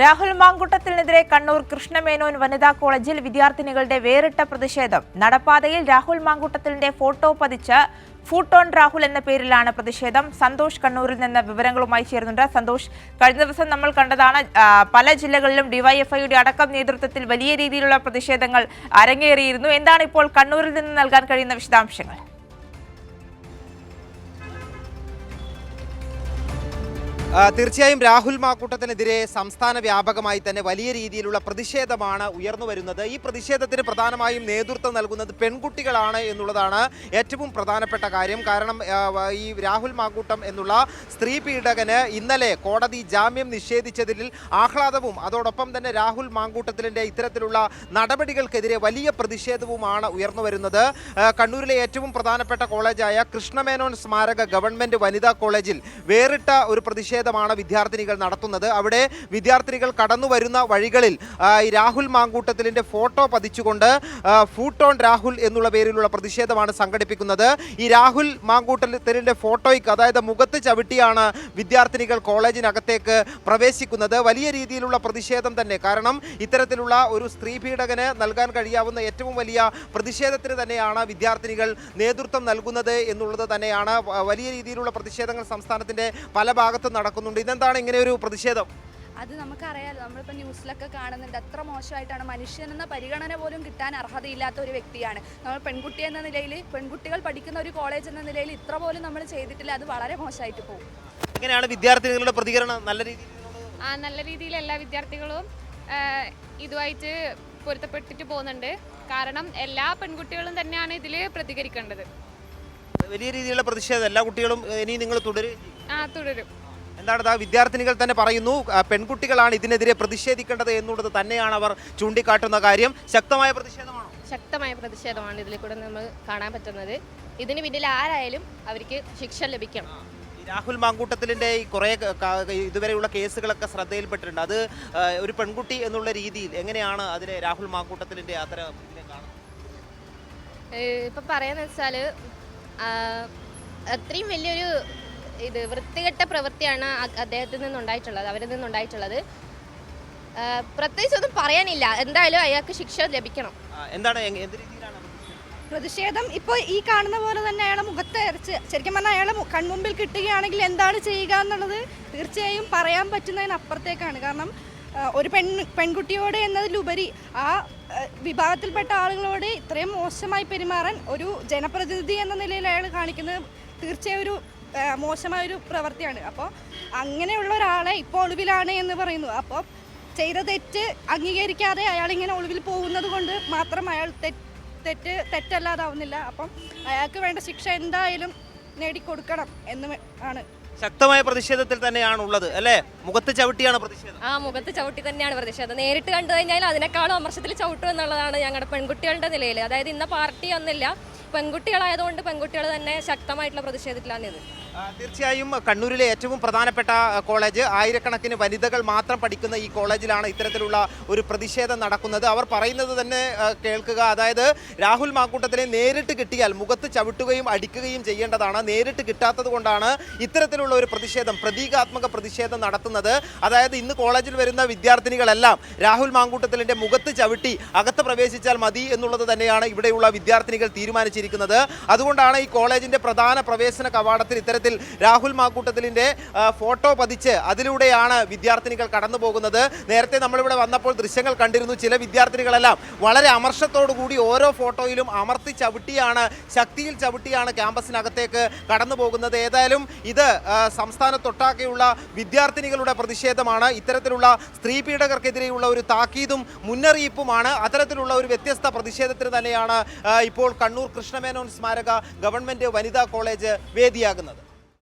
രാഹുൽ മാങ്കുട്ടത്തിനെതിരെ കണ്ണൂർ കൃഷ്ണമേനോൻ വനിതാ കോളേജിൽ വിദ്യാർത്ഥിനികളുടെ വേറിട്ട പ്രതിഷേധം. നടപ്പാതയിൽ രാഹുൽ മാങ്കുട്ടത്തിലിന്റെ ഫോട്ടോ പതിച്ച് ഫൂട്ടോൺ രാഹുൽ എന്ന പേരിലാണ് പ്രതിഷേധം. സന്തോഷ് കണ്ണൂരിൽ നിന്ന് വിവരങ്ങളുമായി ചേരുന്നുണ്ട്. സന്തോഷ് കഴിഞ്ഞ ദിവസം നമ്മൾ കണ്ടതാണ് പല ജില്ലകളിലും ഡിവൈഎഫ്ഐയുടെ അടക്കം നേതൃത്വത്തിൽ വലിയ രീതിയിലുള്ള പ്രതിഷേധങ്ങൾ അരങ്ങേറിയിരുന്നു. എന്താണ് ഇപ്പോൾ കണ്ണൂരിൽ നിന്ന് നൽകാൻ കഴിയുന്ന വിശദാംശങ്ങൾ? തീർച്ചയായും രാഹുൽ മാക്കൂട്ടത്തിനെതിരെ സംസ്ഥാന വ്യാപകമായി തന്നെ വലിയ രീതിയിലുള്ള പ്രതിഷേധമാണ് ഉയർന്നു വരുന്നത്. ഈ പ്രതിഷേധത്തിന് പ്രധാനമായും നേതൃത്വം നൽകുന്നത് പെൺകുട്ടികളാണ് എന്നുള്ളതാണ് ഏറ്റവും പ്രധാനപ്പെട്ട കാര്യം. കാരണം ഈ രാഹുൽ മാക്കൂട്ടം എന്നുള്ള സ്ത്രീ പീഡകന് ഇന്നലെ കോടതി ജാമ്യം നിഷേധിച്ചതിൽ ആഹ്ലാദവും അതോടൊപ്പം തന്നെ രാഹുൽ മാങ്കൂട്ടത്തിലിന്റെ ഇത്തരത്തിലുള്ള നടപടികൾക്കെതിരെ വലിയ പ്രതിഷേധവുമാണ് ഉയർന്നു വരുന്നത്. കണ്ണൂരിലെ ഏറ്റവും പ്രധാനപ്പെട്ട കോളേജായ കൃഷ്ണമേനോൻ സ്മാരക ഗവൺമെന്റ് വനിതാ കോളേജിൽ വേറിട്ട ഒരു പ്രതിഷേധമാണ് വിദ്യാർത്ഥിനികൾ നടത്തുന്നത്. അവിടെ വിദ്യാർത്ഥിനികൾ കടന്നു വരുന്ന വഴികളിൽ രാഹുൽ മാങ്കൂട്ടത്തിലിന്റെ ഫോട്ടോ പതിച്ചുകൊണ്ട് ഫൂട്ട് ഫൂട്ടോൺ രാഹുൽ എന്നുള്ള പേരിലുള്ള പ്രതിഷേധമാണ് സംഘടിപ്പിക്കുന്നത്. ഈ രാഹുൽ മാങ്കൂട്ടത്തിലിന്റെ ഫോട്ടോയ്ക്ക് അതായത് മുഖത്ത് ചവിട്ടിയാണ് വിദ്യാർത്ഥിനികൾ കോളേജിനകത്തേക്ക് പ്രവേശിക്കുന്നത്. വലിയ രീതിയിലുള്ള പ്രതിഷേധം തന്നെ. കാരണം ഇത്തരത്തിലുള്ള ഒരു സ്ത്രീ പീഡകന് നൽകാൻ കഴിയാവുന്ന ഏറ്റവും വലിയ പ്രതിഷേധത്തിന് തന്നെയാണ് വിദ്യാർത്ഥിനികൾ നേതൃത്വം നൽകുന്നത് എന്നുള്ളത് തന്നെയാണ്. വലിയ രീതിയിലുള്ള പ്രതിഷേധങ്ങൾ സംസ്ഥാനത്തിന്റെ പല ഭാഗത്തും നടക്കുന്നുണ്ട് ഇതെന്താണ് ഇങ്ങനെ ഒരു പ്രതിഷേധം? അത് നമുക്കറിയാലോ. നമ്മളിപ്പോൾ ന്യൂസിലൊക്കെ കാണുന്നുണ്ട്. അത്ര മോശമായിട്ടാണ് മനുഷ്യൻ എന്ന പരിഗണന പോലും കിട്ടാൻ അർഹതയില്ലാത്ത ഒരു വ്യക്തിയാണ്. നമ്മൾ പെൺകുട്ടി എന്ന നിലയിൽ പെൺകുട്ടികൾ പഠിക്കുന്ന ഒരു കോളേജ് എന്ന നിലയിൽ ഇത്ര പോലും നമ്മൾ ചെയ്തിട്ടില്ല. അത് വളരെ മോശമായിട്ട് പോകും. എങ്ങനെയാണ് വിദ്യാർത്ഥികളുടെ പ്രതികരണം? നല്ല രീതിയിൽ ആ നല്ല രീതിയിൽ എല്ലാ വിദ്യാർത്ഥികളും ഇതുമായിട്ട് പൊരുത്തപ്പെട്ടിട്ട് പോകുന്നുണ്ട്. കാരണം എല്ലാ പെൺകുട്ടികളും തന്നെയാണ് ഇതിൽ പ്രതികരിക്കേണ്ടത്. വലിയ രീതിയിലുള്ള പ്രതിഷേധം. എല്ലാ കുട്ടികളും ഇനി നിങ്ങൾ തുടരും ആ തുടരും. എന്താണ് ആ വിദ്യാർത്ഥിനികൾ തന്നെ പറയുന്നു പെൺകുട്ടികളാണ് ഇതിനെതിരെ പ്രതിഷേധിക്കേണ്ടത് എന്നുള്ളത് തന്നെയാണ് അവർ ചൂണ്ടിക്കാട്ടുന്ന കാര്യം. ശക്തമായ പ്രതിഷേധമാണോ? ശക്തമായ പ്രതിഷേധമാണ് ഇതിൽ കൂടെ നമ്മൾ കാണാൻ പറ്റുന്നത്. ഇതിന് പിന്നിൽ ആരായാലും അവർക്ക് ശിക്ഷ ലഭിക്കണം. രാഹുൽ മാങ്കൂട്ടത്തിലിന്റെ ഈ കുറേ ഇതുവരെയുള്ള കേസുകളൊക്കെ ശ്രദ്ധയിൽപ്പെട്ടിട്ടുണ്ട്. അത് ഒരു പെൺകുട്ടി എന്നുള്ള രീതിയിൽ എങ്ങനെയാണ് അതിലെ രാഹുൽ മാങ്കൂട്ടത്തിലിന്റെ അത്തരം ഏഹ് ഇപ്പൊ പറയാന്ന് വെച്ചാൽ അത്രയും വലിയൊരു ഇത് വൃത്തികെട്ട പ്രവൃത്തിയാണ് അദ്ദേഹത്തിൽ നിന്നുണ്ടായിട്ടുള്ളത് അവരിൽ നിന്നുണ്ടായിട്ടുള്ളത്. പ്രത്യേകിച്ച് ഒന്നും പറയാനില്ല. എന്തായാലും അയാൾക്ക് ശിക്ഷ ലഭിക്കണം. എന്താണ് എന്ത് രീതിയിലാണ് പ്രതിഷേധം? ഇപ്പോൾ ഈ കാണുന്ന പോലെ തന്നെ അയാളെ മുഖത്ത് അരച്ച് ശരിക്കും പറഞ്ഞാൽ അയാളെ കൺമുമ്പിൽ കിട്ടുകയാണെങ്കിൽ എന്താണ് ചെയ്യുക എന്നുള്ളത് തീർച്ചയായും പറയാൻ പറ്റുന്നതിനപ്പുറത്തേക്കാണ്. കാരണം ഒരു പെൺ പെൺകുട്ടിയോട് എന്നതിലുപരി ആ വിഭാഗത്തിൽപ്പെട്ട ആളുകളോട് ഇത്രയും മോശമായി പെരുമാറാൻ ഒരു ജനപ്രതിനിധി എന്ന നിലയിൽ അയാൾ കാണിക്കുന്നത് തീർച്ചയായും ഒരു മോശമായൊരു പ്രവൃത്തിയാണ് അപ്പോൾ അങ്ങനെയുള്ള ഒരാളെ ഇപ്പോൾ ഒളിവിലാണ് എന്ന് പറയുന്നു. അപ്പോൾ ചെയ്ത തെറ്റ് അംഗീകരിക്കാതെ അയാൾ ഇങ്ങനെ ഒളിവിൽ പോകുന്നത് കൊണ്ട് മാത്രം അയാൾ തെറ്റ് തെറ്റ് തെറ്റല്ലാതാവുന്നില്ല. അപ്പം അയാൾക്ക് വേണ്ട ശിക്ഷ എന്തായാലും നേടിക്കൊടുക്കണം എന്ന് ആണ്. ശക്തമായ പ്രതിഷേധത്തിൽ തന്നെയാണ് ഉള്ളത് അല്ലേ? മുഖത്ത് ചവിട്ടിയാണ് പ്രതിഷേധം. ആ മുഖത്ത് ചവിട്ടി തന്നെയാണ് പ്രതിഷേധം. നേരിട്ട് കണ്ടു കഴിഞ്ഞാൽ അതിനേക്കാളും അമർഷത്തിൽ ചവിട്ടും എന്നുള്ളതാണ് ഞങ്ങളുടെ പെൺകുട്ടികളുടെ നിലയിൽ. അതായത് ഇന്ന പാർട്ടി ഒന്നില്ല. പെൺകുട്ടികളായതുകൊണ്ട് പെൺകുട്ടികൾ തന്നെ ശക്തമായിട്ടുള്ള പ്രതിഷേധത്തിലാണ് ഇത്. തീർച്ചയായും കണ്ണൂരിലെ ഏറ്റവും പ്രധാനപ്പെട്ട കോളേജ്. ആയിരക്കണക്കിന് വനിതകൾ മാത്രം പഠിക്കുന്ന ഈ കോളേജിലാണ് ഇത്തരത്തിലുള്ള ഒരു പ്രതിഷേധം നടക്കുന്നത്. അവർ പറയുന്നത് തന്നെ കേൾക്കുക. അതായത് രാഹുൽ മാക്കൂട്ടത്തിനെ നേരിട്ട് കിട്ടിയാൽ മുഖത്ത് ചവിട്ടുകയും അടിക്കുകയും ചെയ്യേണ്ടതാണ്. നേരിട്ട് കിട്ടാത്തത് കൊണ്ടാണ് ഇത്തരത്തിലുള്ള ഒരു പ്രതിഷേധം പ്രതീകാത്മക പ്രതിഷേധം നടത്തുന്നത്. അതായത് ഇന്ന് കോളേജിൽ വരുന്ന വിദ്യാർത്ഥിനികളെല്ലാം രാഹുൽ മാങ്കൂട്ടത്തിലിന്റെ മുഖത്ത് ചവിട്ടി അകത്ത് പ്രവേശിച്ചാൽ മതി എന്നുള്ളത് തന്നെയാണ് ഇവിടെയുള്ള വിദ്യാർത്ഥിനികൾ തീരുമാനിച്ചിരിക്കുന്നത്. അതുകൊണ്ടാണ് ഈ കോളേജിന്റെ പ്രധാന പ്രവേശന കവാടത്തിൽ ഇത്തരത്തിൽ രാഹുൽ മാക്കൂട്ടത്തിലിന്റെ ഫോട്ടോ പതിച്ച് അതിലൂടെയാണ് വിദ്യാർത്ഥിനികൾ കടന്നു പോകുന്നത്. നേരത്തെ നമ്മളിവിടെ വന്നപ്പോൾ ദൃശ്യങ്ങൾ കണ്ടിരുന്നു ചില വിദ്യാർത്ഥികളെല്ലാം വളരെ അമർഷത്തോടുകൂടി ഓരോ ഫോട്ടോയിലും അമർത്തി ചവിട്ടിയാണ് ശക്തിയിൽ ചവിട്ടിയാണ് ക്യാമ്പസിനകത്തേക്ക് കടന്നു പോകുന്നത്. ഏതായാലും ഇത് സംസ്ഥാനത്തൊട്ടാകെയുള്ള വിദ്യാർത്ഥിനികളുടെ പ്രതിഷേധമാണ്. ഇത്തരത്തിലുള്ള സ്ത്രീ പീഡകർക്കെതിരെയുള്ള ഒരു താക്കീതും മുന്നറിയിപ്പുമാണ്. അത്തരത്തിലുള്ള ഒരു വ്യത്യസ്ത പ്രതിഷേധത്തിന് തന്നെയാണ് ഇപ്പോൾ കണ്ണൂർ കൃഷ്ണമേനോൻ സ്മാരക ഗവൺമെന്റ് വനിതാ കോളേജ് വേദിയാകുന്നത്.